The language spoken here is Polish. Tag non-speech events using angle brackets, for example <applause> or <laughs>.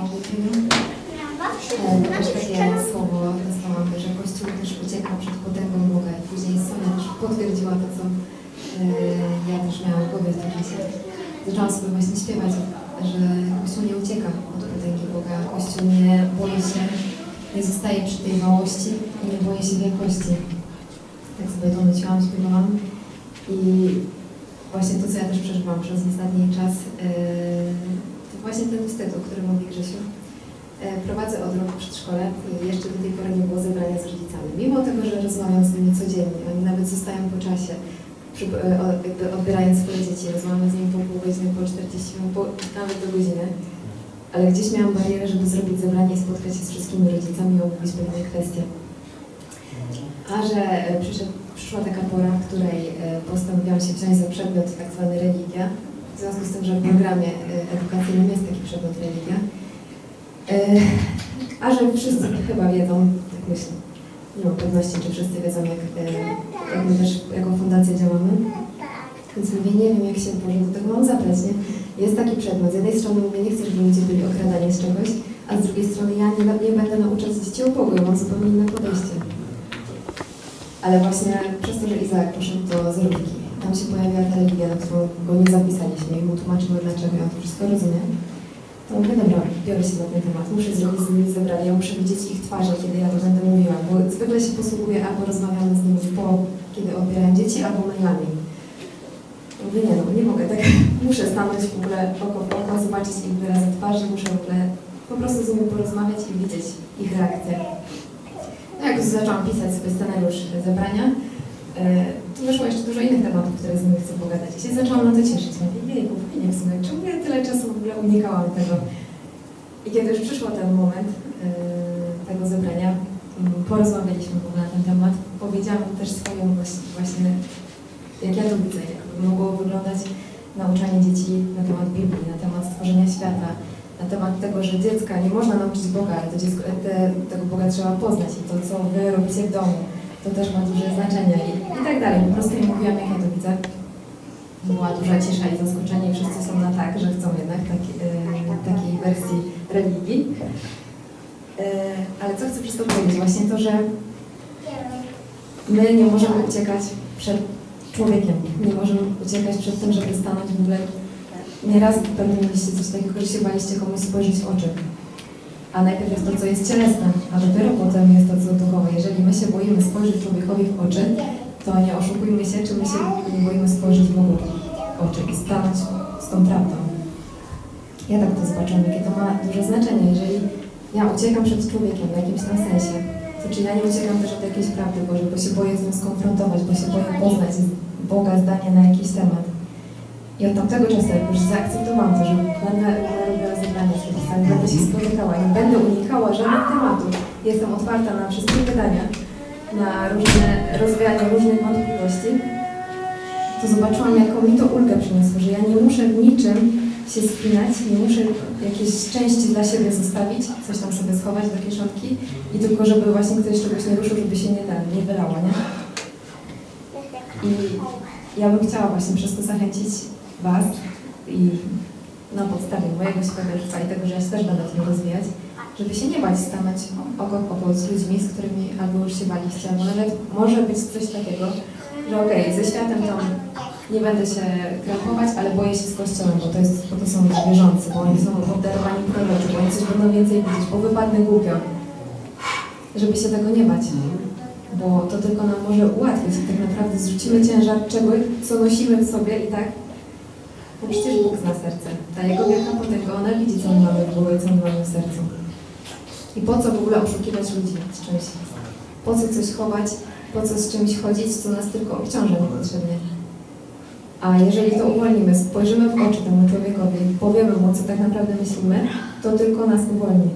uwielbieniu. E, takie słowo dostałam, że Kościół też ucieka przed potęgą Boga. Później Sonia potwierdziła to, co e, ja też miałam głowie w czasie. Zaczęłam sobie właśnie śpiewać, że Kościół nie ucieka od potęgi Boga. Kościół nie boi się, nie zostaje przy tej małości i nie boi się wielkości. Tak sobie to myślałam, śpiewałam. I właśnie to, co ja też przeżywam przez ostatni czas, yy, właśnie ten wstyd, o którym mówi Grzesiu. Yy, Prowadzę od roku przedszkole i jeszcze do tej pory nie było zebrania z rodzicami. Mimo tego, że rozmawiam z nimi codziennie, oni nawet zostają po czasie, przy, o- jakby odbierając swoje dzieci, rozmawiam z nimi po pół godziny, po 40 minut, po, nawet do godziny. Ale gdzieś miałam barierę, żeby zrobić zebranie i spotkać się z wszystkimi rodzicami i omówić pewne kwestie. A że e, przyszedł, przyszła taka pora, w której e, postanowiłam się wziąć za przedmiot tak zwany religia, związku z tym, że w programie e, edukacyjnym jest taki przedmiot religia. E, A że wszyscy chyba wiedzą, tak myślę, nie mam pewności, czy wszyscy wiedzą, jak, e, jak my też jako fundacja działamy. Więc mówię, nie wiem, jak się może do tego mam zabrać, nie? Jest taki przedmiot. Z jednej strony mówię, nie chcę, żeby ludzie byli okradani z czegoś, a z drugiej strony ja nie, nie będę nauczać dzieci o mam zupełnie inne podejście. Ale właśnie przez to, że Izaak poszedł do Zerówki, tam się pojawiła religia, na którą go nie zapisaliśmy i mu tłumaczymy dlaczego, ja to wszystko rozumiem. To mówię, dobra, biorę się za ten temat, muszę zrobić z nimi zebranie, ja muszę widzieć ich twarze, kiedy ja to będę mówiła, bo zwykle się posługuję albo rozmawiamy z nimi po, kiedy odbieram dzieci, albo mailami. Mówię, nie no, nie mogę tak, <laughs> muszę stanąć w ogóle oko w oko, zobaczyć ich wyrazy twarzy, muszę w ogóle po prostu z nimi porozmawiać i widzieć ich reakcję. No jak zaczęłam pisać sobie scenariusz zebrania, wyszło jeszcze dużo innych tematów, które z nimi chcę pogadać. Się zaczęłam na to cieszyć. Mówię, jejku, fajnie w sumie, czemu ja tyle czasu w ogóle unikałam tego? I kiedy już przyszło ten moment e, tego zebrania, porozmawialiśmy w ogóle na ten temat, powiedziałam też swoją właśnie jak ja to widzę, jak by mogło wyglądać nauczanie dzieci na temat Biblii, na temat stworzenia świata, na temat tego, że dziecka nie można nauczyć Boga, ale to dziecko, te, tego Boga trzeba poznać i to, co wy robicie w domu, to też ma duże znaczenie i, i tak dalej. Po prostu nie mówiłam, jak ja to widzę. Była duża cisza i zaskoczenie i wszyscy są na tak, że chcą jednak taki, e, takiej wersji religii. E, ale co chcę przez to powiedzieć? Właśnie to, że my nie możemy uciekać przed człowiekiem. Nie możemy uciekać przed tym, żeby stanąć w ogóle. Nieraz pewnie mieliście coś takiego, że się baliście komuś spojrzeć w oczy. A najpierw jest to, co jest cielesne, a dopiero potem jest to, co duchowe. Jeżeli my się boimy spojrzeć człowiekowi w oczy, to nie oszukujmy się, czy my się nie boimy spojrzeć Bogu w oczy i stanąć z tą prawdą. Ja tak to zobaczyłam, jakie to ma duże znaczenie. Jeżeli ja uciekam przed człowiekiem w jakimś tam sensie, to czy ja nie uciekam też od jakiejś prawdy Bożej, bo się boję z nim skonfrontować, bo się boję poznać Boga zdanie na jakiś temat. I od tamtego czasu, jak już zaakceptowałam to, że będę będę robiła zebrania z rodzicami, będę się spotykała, nie będę unikała żadnych tematów. Jestem otwarta na wszystkie pytania, na różne rozwijanie różnych wątpliwości, to zobaczyłam, jaką mi to ulgę przyniosło, że ja nie muszę w niczym się spinać, nie muszę jakieś części dla siebie zostawić, coś tam sobie schować do kieszonki i tylko, żeby właśnie ktoś czegoś nie ruszył, żeby się nie, ten, nie wylało, nie? I ja bym chciała właśnie przez to zachęcić Was i na podstawie mojego świadectwa i tego, że ja się też będę w tym rozwijać, żeby się nie bać stanąć oko w z ludźmi, z którymi albo już się baliście, albo nawet może być coś takiego, że okej, ze światem tam nie będę się krępować, ale boję się z Kościołem, bo to, jest, bo to są ludzie wierzący, bo oni są obdarowani proroczy, bo oni coś będą więcej widzieć, bo wypadnę głupio. Żeby się tego nie bać bo to tylko nam może ułatwić tak naprawdę zrzucimy ciężar czegoś, co nosimy w sobie i tak, bo przecież Bóg zna serce. Ta Jego wielka potęga, ona widzi, co my mamy w głowie, co my mamy w sercu. I po co w ogóle oszukiwać ludzi z czymś? Po co coś chować? Po co z czymś chodzić, co nas tylko obciąża niepotrzebnie? A jeżeli to uwolnimy, spojrzymy w oczy temu człowiekowi, powiemy mu, co tak naprawdę myślimy, to tylko nas uwolni.